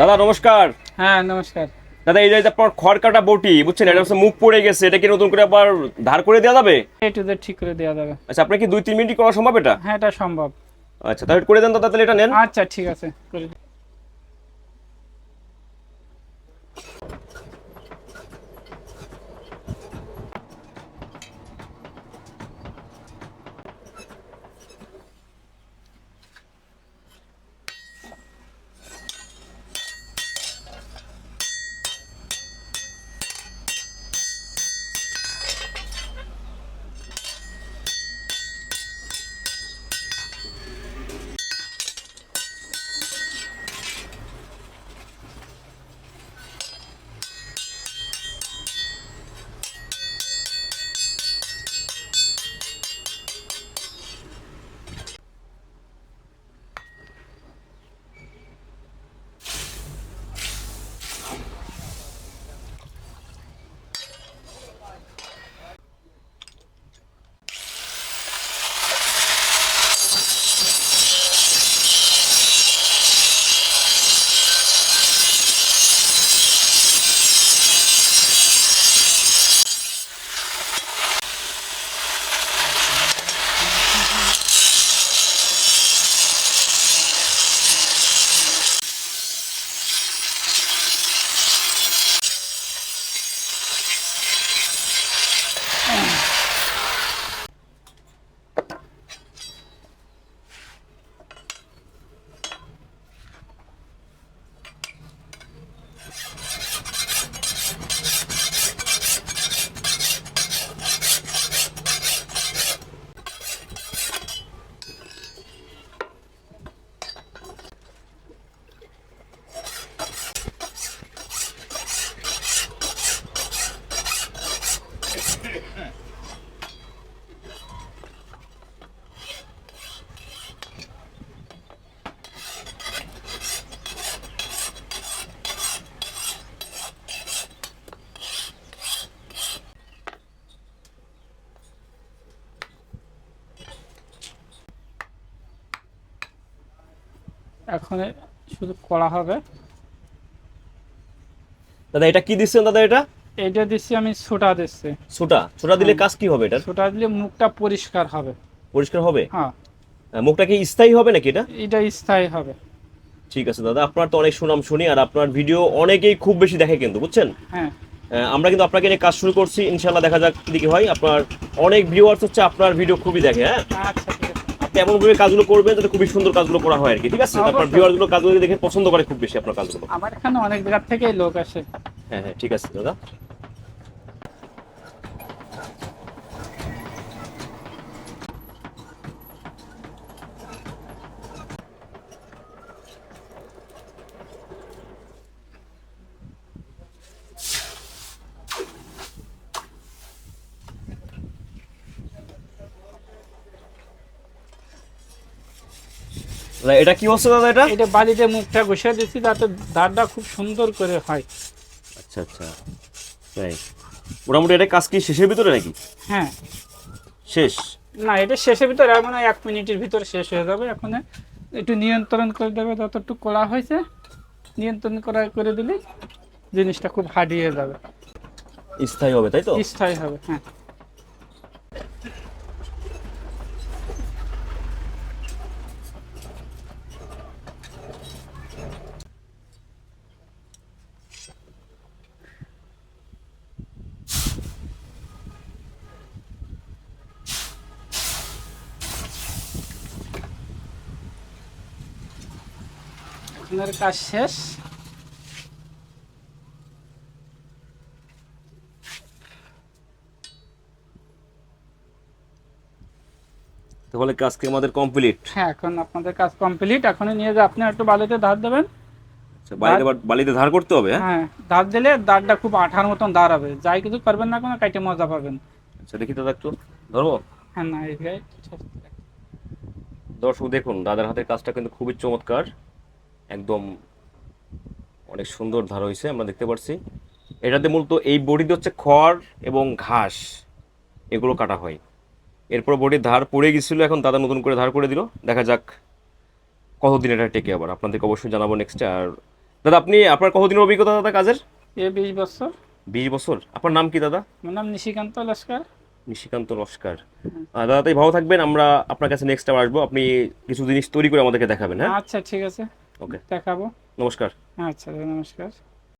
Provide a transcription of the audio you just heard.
দাদা নমস্কার। হ্যাঁ নমস্কার। দাদা এই যে আপনার খড় কাটা বটি বুঝছেন এটা হচ্ছে মুখ পড়ে গেছে এটা কি নতুন করে আবার ধার করে দেওয়া যাবে? এটু দে ঠিক করে দেওয়া যাবে। আচ্ছা আপনার কি দুই তিন মিনিট করা সম্ভব এটা? হ্যাঁ এটা সম্ভব। আচ্ছা তাহলে করে দেন দাদা তাহলে এটা নেন। আচ্ছা ঠিক আছে করে এখন শুধু করা হবে। দাদা এটা কি দিচ্ছেন দাদা এটা? এইটা দিচ্ছি আমি ছোটা দিচ্ছি। ছোটা ছোটা দিলে কাজ কি হবে এটা ছোটা দিলে মুখটা পরিষ্কার হবে। পরিষ্কার হবে? হ্যাঁ। মুখটা কি স্থায়ী হবে নাকি এটা? এটা স্থায়ী হবে। ঠিক আছে দাদা আপনার তো অনেক সুনাম শুনি আর আপনার ভিডিও অনেকেই খুব বেশি দেখে কিন্তু বুঝছেন? হ্যাঁ। আমরা কিন্তু আপনাকে নিয়ে কাজ শুরু করছি ইনশাল্লাহ দেখা যাক কি দিকে হয়। আপনার অনেক ভিউয়ার্স হচ্ছে আপনার ভিডিও খুবই দেখে হ্যাঁ? আচ্ছা। আপনি এমন ভাবে কাজগুলো করবেন যাতে খুবই সুন্দর কাজগুলো করা হয় আর কি ঠিক আছে? আপনার ভিউয়ারগুলো কাজগুলো দেখে পছন্দ করে খুব বেশি আপনার কাজগুলো। আমার এখানে অনেক জায়গা থেকে লোক আসে। হ্যাঁ হ্যাঁ ঠিক আছে দাদা। এটা কি হচ্ছে দাদা এটা? এটা বালিতে মুখটা ঘষে দিচ্ছি যাতে দাঁড়টা খুব সুন্দর করে হয়। আচ্ছা আচ্ছা। তাই। মোটামুটি এটা কাজ কি শেষের ভিতরে নাকি? হ্যাঁ। শেষ? না এটা শেষের ভিতরে আর মানে এক মিনিটের ভিতরে শেষ হয়ে যাবে। এখন একটু নিয়ন্ত্রণ করে দেবে যতটুকু করা হয়েছে নিয়ন্ত্রণ করা করে দিলে জিনিসটা খুব হারিয়ে যাবে। স্থায়ী হবে তাই তো? স্থায়ী হবে হ্যাঁ। আপনার কাজ শেষ। তাহলে কাজ কি আমাদের কমপ্লিট হ্যাঁ এখন আপনাদের কাজ কমপ্লিট এখনই নিয়ে যে আপনি একটু বালিতে ধার দেবেন। আচ্ছা বালিতে বালিতে ধার করতে হবে হ্যাঁ? হ্যাঁ ধার দিলে দাঁড়টা খুব আঠার মতন দাঁড় হবে। যাই কিছু করবেন না কোনো কাইটে মজা পাবেন। আচ্ছা দেখি দাদা একটু। ধরবো? হ্যাঁ না এই দর্শক দেখুন দাদার হাতের কাজটা কিন্তু খুবই চমৎকার। একদম অনেক সুন্দর ধার হয়েছে আমরা দেখতে পাচ্ছি এটাতে মূলত এই বডিতে হচ্ছে খড় এবং ঘাস এগুলো কাটা হয়। এরপর বডির ধার পড়ে গেছিল এখন দাদা নতুন করে ধার করে দিল। দেখা যাক কতদিন এটা টেকে আবার। আপনাদেরকে অবশ্যই জানাব নেক্সট আর দাদা আপনি আপনার কতদিনের অভিজ্ঞতা দাদা কাজের? এ বিশ বছর। বিশ বছর। আপনার নাম কি দাদা? আমার নাম নিশিকান্ত লস্কর। নিশিকান্ত নস্কার আহ, দাদা তাই ভালো থাকবেন আমরা আপনার কাছে নেক্সট টাইম আসব। আপনি কিছু জিনিস তৈরি করে আমাদেরকে দেখাবেন হ্যাঁ? আচ্ছা ঠিক আছে। ওকে দেখাবো। নমস্কার। আচ্ছা নমস্কার।